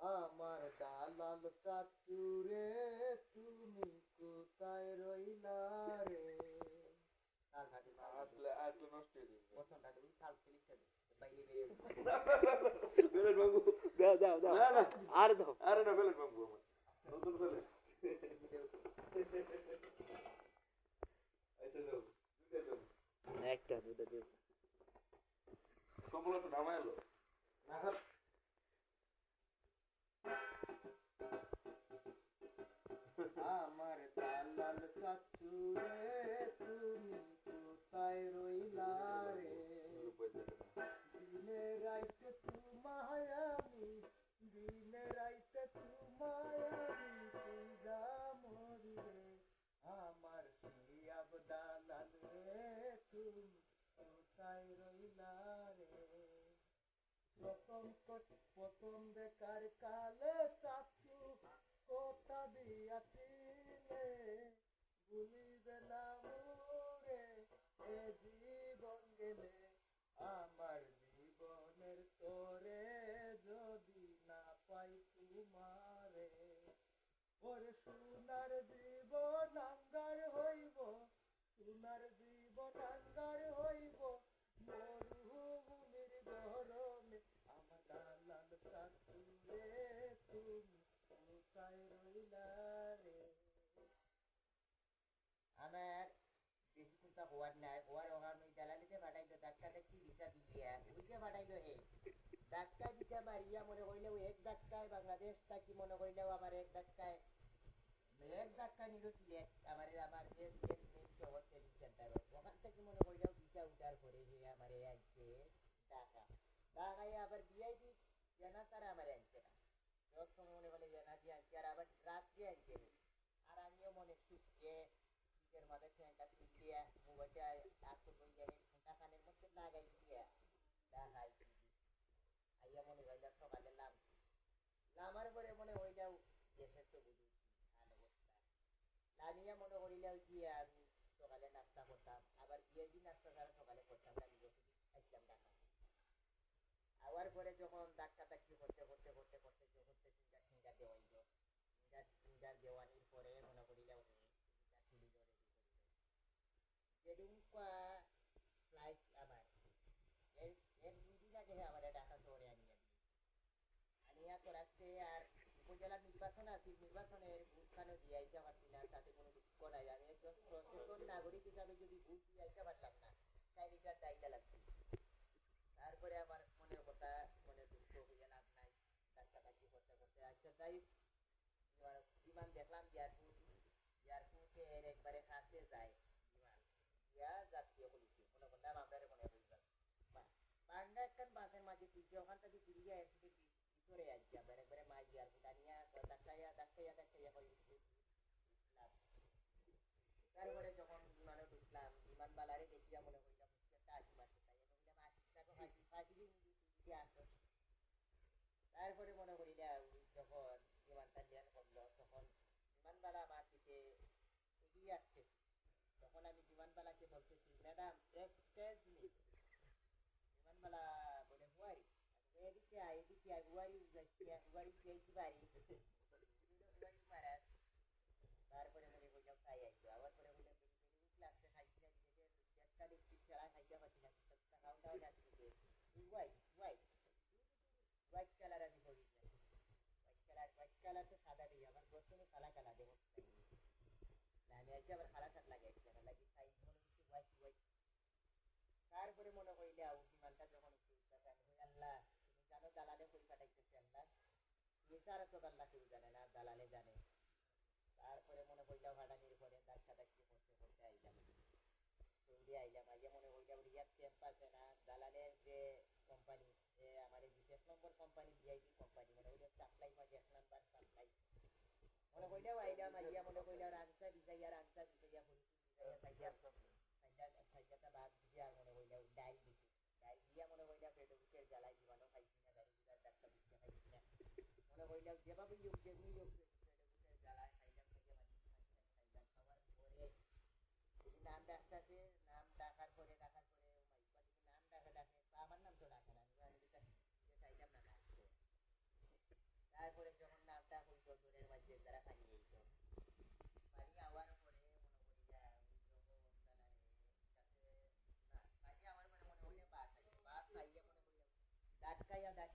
আমার দালাল চাচুরে তুমি কোথায় রইলা রে? তাল ঘাটি আসলে আসলে নষ্ট হয়ে যাবে। বসন্ত ঘাটি তাল ফিলিছে বাইরে বেরিয়ে বেলেট বাবু দাও দাও দাও। না না। আর দাও। আরে না বেলেট বাবু আমার। নতুন বেলেট। আচ্ছা দাও দুইটা দাও একটা দুটো দিও কমলা তো নামায় এলো প্রথম দেখার কালে চাচু কথা দিয়াছিলে ভুলিবে না মোরে এ জীবন গেলে আমার জীবনের তোরে যদি না পাই তোমারে ওরে সোনার জীবন আঙ্গার হইব সোনার জীবন আঙ্গার হইব, মরুভূমির গরমে আমার দালাল চাচুরে তুমি কোথায় রইলা রে? আমার বেশি চিন্তা হওয়ার নাই, হওয়ার ওখান ওই দালালিতে ফাটাইলো ধাক্কা দেখি দিশা দিয়া? বুঝে ফাটাইলো হে। ধাক্কা দিশা মারিয়া, মনে করিলেও এক ধাক্কায় বাংলাদেশ থাকি মনে করিলেও আমার এক ধাক্কায় এক ধাক্কা নিল সিলেট আমার আমার যে থেকে মনে করিলেও দিশা উঠার পরে হে আমার আনছে ঢাকা ঢাকায় আবার বিআইপি জানা তারা আমার আনছে না সব সময় মনে বলে জানা দিয়ে আনছে আর আবার রাত্রে আনছে আর আমিও মনে সুখে শীতের মাঝে ফ্যানটা তুলিয়া মোবাইলটা আসতে বইয়া হেডফোনটা কানের মধ্যে লাগাই দিয়া দেখাই আইয়া মনে করিলাম সকালে লাম লামার পরে মনে হইলাও দেশের তো বুঝি ভালো লামিয়া মনে করিলাও কি আমি সকালে নাস্তা করতাম আবার বিয়ের দিন নাস্তা ছাড়া সকালে করতাম না নিজে আসলাম আবার পরে যখন ধাক্কা ধাক্কি করতে করতে করতে করতে করতে ফিঙ্গার ফিঙ্গার দেওয়া হইল ফিঙ্গার ফিঙ্গার দেওয়ানির পরে মনে করিলাম যেদিন ফ্লাইট আমার, এর দুই আগে আমার ঢাকা শহরে আনিয়া আনিয়া করাচ্ছে আর উপজেলা নির্বাচন আছে, নির্বাচনের ভোটখানো দিয়াইতে পারছি না তাতে কোনো দুঃখ নাই আমি একজন সচেতন নাগরিক হিসাবে যদি ভোট দিয়াইতে পারলাম না তাই এটার দায়িত্ব লাগছে তারপরে আমার মনের কথা, মনে দুঃখ হইয়া লাভ নাই ডাক্তারকাছি করতে করতে আচ্ছা এবার বিমান দেখলাম এয়ারপোর্ট এয়ারপোর্টের একবারে কাছে যায় বিমান। ইয়া যাত্রী হলিছে মনে করলাম আমরা মনে বুঝলাম বাংলা একখান বাসের মাঝে তুলছে ওখান থেকে ঘুরিয়ে এয়ারপোর্টের ভিতরে আসছি আমরা। একবারে মাঝ এয়ারপোর্ট আনিয়া ডাক্তাইয়া ডাক্তাইয়া ডাক্তাইয়া করে উঠলাম তারপরে যখন বিমানে ঢুকলাম বিমান বালারে দেখিয়া মনে করলাম একটা আশি মাসে তাই বললাম আশি টাকা ফাঁসি ফাঁসি দিন আসো তারপরে মনে করিলে যখন বিমানটা ল্যান্ড করল তখন বিমানবালা আমার দিকে এগিয়ে আসছে তখন আমি বিমানবালাকে বলতেছি ম্যাডাম বিমানবালা বলে হুয়ারি এদিকে এদিকে হুয়ারি হুয়ারি যাইতে পারি তারপরে মনে করলাম তাই আসব আবার পরে বললাম খাইছি না পারছি না খাওয়া দাওয়া যাচ্ছে আবার মনে মনে দালালে জানে তারপরে মনে করিলাম হাঁটানির পরে ধাক্কা ধাক্কি করতে করতে আইলাম। সৌদি আইলাম, আইয়া মনে করিলাম রিয়াদ ক্যাম্পাসে না, দালালের যে কোম্পানি আমার এই বিশেষ নম্বর কোম্পানি ভিআইপি কোম্পানি মনে করিলাম সাপ্লাই মাঝে এক নাম্বার সাপ্লাই মনে করিলাম আইলাম আইয়া মনে করিলাম রাংসা ভিজাইয়া রাংসা ভিজাইয়া করি ভিজাইয়া সাইয়া সাইয়াটা বাদ দিয়া মনে করিলাম ডাইল দিছি। ডাইল দিয়া মনে করিলাম পেটে বুকের জ্বালাই জীবাণু খাইছি না গাড়ি ভিজার ডাক্তার বুঝতে খাইছি না। মনে করিলাম যেভাবে যেমনি পেটে বুকের জ্বালায় খাইলাম খাইয়া মাঝে খাইলাম খাওয়ার পরে নাম ডাকতেছে নাম ডাকার পরে ডাকার পরে ও মাই গড নাম ডাকা ডাকে আমার নাম তো ডাকে না আমি চাইলাম না ডাকতে তারপরে দাঁড়কাইয়া দাঁড়কাইয়া গর্জনার মাঝে দাঁড়কে আমার যাইলে লাভ আছে তারপরে মনে এগুলোর করিলাম কোনো কষ্ট বেশি মনে করিলাম মনে করিলাম বাসের মধ্যে উঠলাম তারপরে ড্রাইভার আছে পাকিস্তানি তোমাদের নতুন আইছি পাকিস্তানি ভাষা বুঝি না আমরা এখন তো যাই বুঝি পাকিস্তানি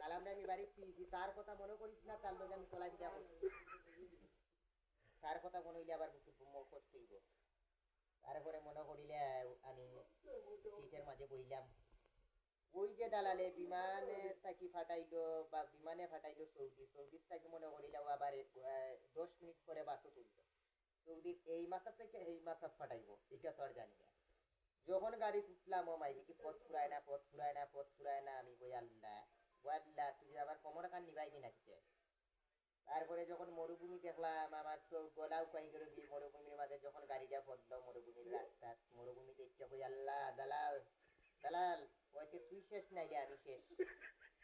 কালামটা আমি বাড়ি পেয়েছি তার কথা মনে করিস না তার লোক আমি চলাফেরা করছি তার কথা মনে হইলে আবার মুখস্থ তারপরে মনে করিলে, আমি সিটের মাঝে বইলাম। ওই যে দালালে বিমানে থাকি ফাটাইলো বা বিমানে ফাটাইলো সৌদি, সৌদির থাকি মনে করিলাম আবার দশ মিনিট পরে বাসও তুললো। সৌদির এই মাসা থেকে এই মাসা ফাটাইবো, এটা তো আর জানি না। যখন গাড়ি উঠলাম ও মাই দেখি পথ ফুরায় না, পথ ফুরায় না, পথ ফুরায় না, আমি বই আল্লাহ ও তুই আবার কোমর কান নিবাই কিনা কিতে তারপরে যখন মরুভূমি দেখলাম আমার তো গলাও পাই করে দিয়ে মরুভূমির মাঝে যখন গাড়িটা পড়ল মরুভূমির রাস্তা মরুভূমি দেখতে হই আল্লাহ দালাল দালাল ওইতে তুই শেষ নাইলে আমি শেষ।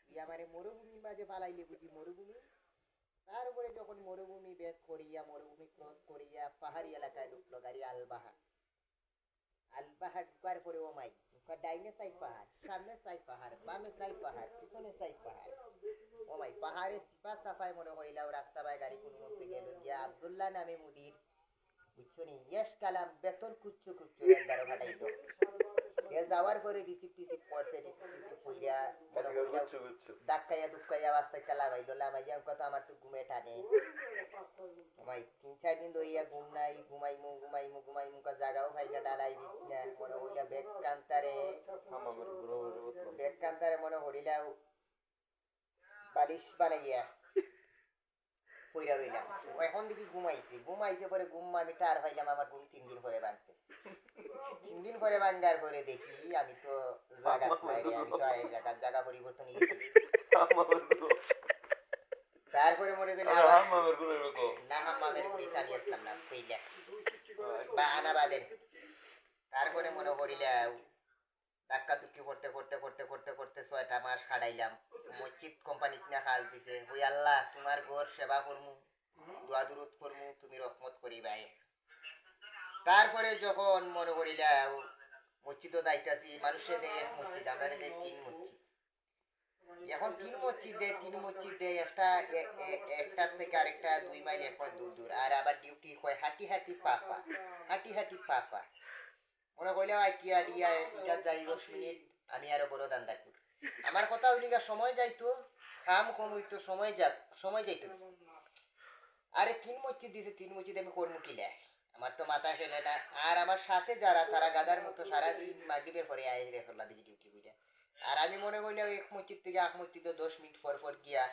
তুই আমারে মরুভূমির মাঝে পালাইলে বুঝি মরুভূমি। তারপরে যখন মরুভূমি বেদ করিয়া মরুভূমি ক্রস করিয়া পাহাড়ি এলাকায় ঢুকলো গাড়ি আলবাহা। আলবাহা ঢুকার পরে ও মাই ডাইনে সাই পাহাড় সামনে সাই পাহাড় বামে সাই পাহাড় পিছনে সাই পাহাড় ও ভাই পাহাড়ে সিপা সাফাই মনে করিলাম রাস্তা বাই গাড়ি কোন মধ্যে গেল গিয়া আব্দুল্লাহ নামে মুদির বুঝছ নি ইয়েস কালাম বেতন কুচ্ছু কুচ্ছু এ যাওয়ার পরে রিসিপ টিসিপ পড়ছে রিসিপ টিসিপ হইয়া মনে করিলাম ডাক্কাইয়া দুক্কাইয়া লামাইয়া আমার তো ঘুমে টানে ভাই তিন চার দিন ধরিয়া ঘুম নাই ঘুমাইমু জাগাও ডালাই মনে হইলা বেগ কান্তারে। বেগ কান্তারে মনে বালিশ বানাইয়া কইরা রইলাম। এখন দেখি ঘুমাইছি। ঘুমাইছে পরে ঘুম আমি টার পাইলাম আমার ঘুম তিন দিন পরে ভাঙছে। তিন দিন পরে ভাঙ্গার পরে দেখি আমি তো জায়গা বাইরে আমি তো জায়গা জায়গা পরিবর্তন তারপরে মনে গেলে আর আবার হামামের ঘুরো না হাম্মামের পুরি চালি আসলাম না কইলা। বা আনা বাদের তারপরে মনে করিলে ধাক্কা ধুক্কি করতে করতে করতে করতে করতে ছয়টা মাস খাড়াইলাম মসজিদ কোম্পানি না কাজ দিছে ওই আল্লাহ তোমার ঘর সেবা করমু দোয়া দুরুদ করমু তুমি রহমত করিবাই তারপরে যখন মনে করিলা মসজিদও দায়িত্বাছি মানুষের দেয় মসজিদ আমরা তিন মসজিদ এখন তিন মসজিদ দেয় তিন মসজিদ দেয় একটা এ- এ- একটার থেকে আরেকটা দুই মাইল এক মাইল দূর দূর। আর আবার ডিউটি হয় হাঁটি হাঁটি পাপা। হাঁটি হাঁটি পাপা। মনে কইলে আই কি আডিয়া এটা যাই দশ মিনিট আমি আরও বড় দান্দা করি। আমার কথা গা সময় যাইতো কাম কম হইতো সময় যাক সময় যাইতো। আরে তিন মসজিদ দিছে তিন মসজিদ আমি করব কিলা আমার তো মাথা খেলে না। আর আমার সাথে যারা তারা গাদার মতো সারা সারাদিন মাগরিবের পরে আয় রে করলা দেখি ডিউটি আর আমি মনে করলাম এক মসজিদ থেকে এক মসজিদে দশ মিনিট পর পর গিয়া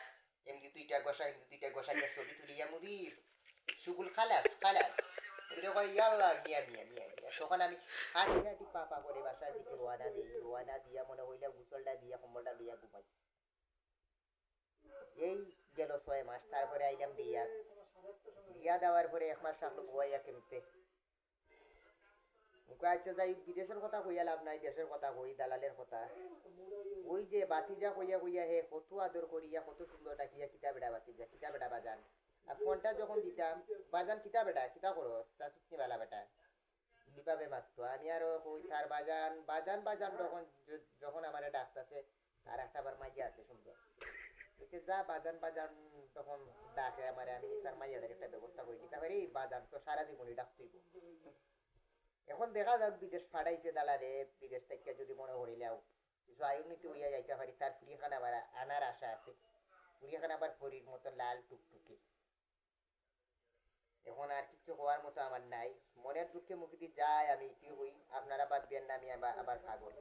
এমনি দুইটা গোসা, এমনি দুইটা গোসা গিয়া ছবি তুলিয়া মুদির, সুগুল খালাস খালাস। তখন আমি হাঁটি হাঁটি পাপা করে বাসার দিকে রোয়ানা দিই, রোয়ানা দিয়া মনে হইলাম গুসলটা দিয়া, কম্বলটা দিয়া ঘুমাই। এই গেল ছয় মাস, তারপরে আইলাম দিয়া। দিয়া দেওয়ার পরে এক মাস থাকল ঘুমাইয়া কেমতে? আচ্ছা যাই, বিদেশের কথা কইয়া লাভ নাই, দেশের কথা কই, দালালের কথা। ওই যে বাতিজা কইয়া কইয়া হে, কত আদর করিয়া, কত সুন্দর ডাকিয়া, কিতা বেড়া বাতিজা, কিতা বেড়া বাজান। আর ফোনটা যখন দিতাম, বাজান, কিতা বেটা কিতা করো বালা বেটা। দিপাবে মাত্র। আমি আরও কই, তার বাজান বাজান বাজান যখন যখন আমার ডাকতাছে, তার একটা আবার মাইয়া আছে, সুন্দর। যা বাজান বাজান তখন ডাকে আমার, আমি তার মাইয়াদের একটা ব্যবস্থা করে। দিতে পারি বাজান তো সারা জীবনই ডাকতেই এখন দেখা যাক বিদেশ ফাড়াইছে দালারে বিদেশ থেকে যদি মনে করিলাও কিছু আয়ুর্নীতি হইয়া যাইতে পারি, তার পুরিখানা আবার আনার আশা আছে। পুরিখানা আবার পরির মতো লাল টুকটুকি। এখন আর কিছু হওয়ার মতো আমার নাই। মনের দুঃখে মুক্তি যায় আমি, কি হই? আপনারা ভাববেন না, আমি আবার আবার পাগল।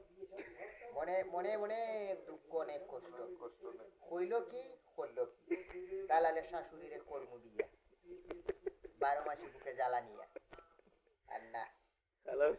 মনে মনে মনে দুঃখ, অনেক কষ্ট। কষ্ট হইল কি? করল কি? দালালের শাশুড়িরে কর্ম দিয়া। বারো মাসি বুকে জ্বালা নিয়া। আর না। Hello,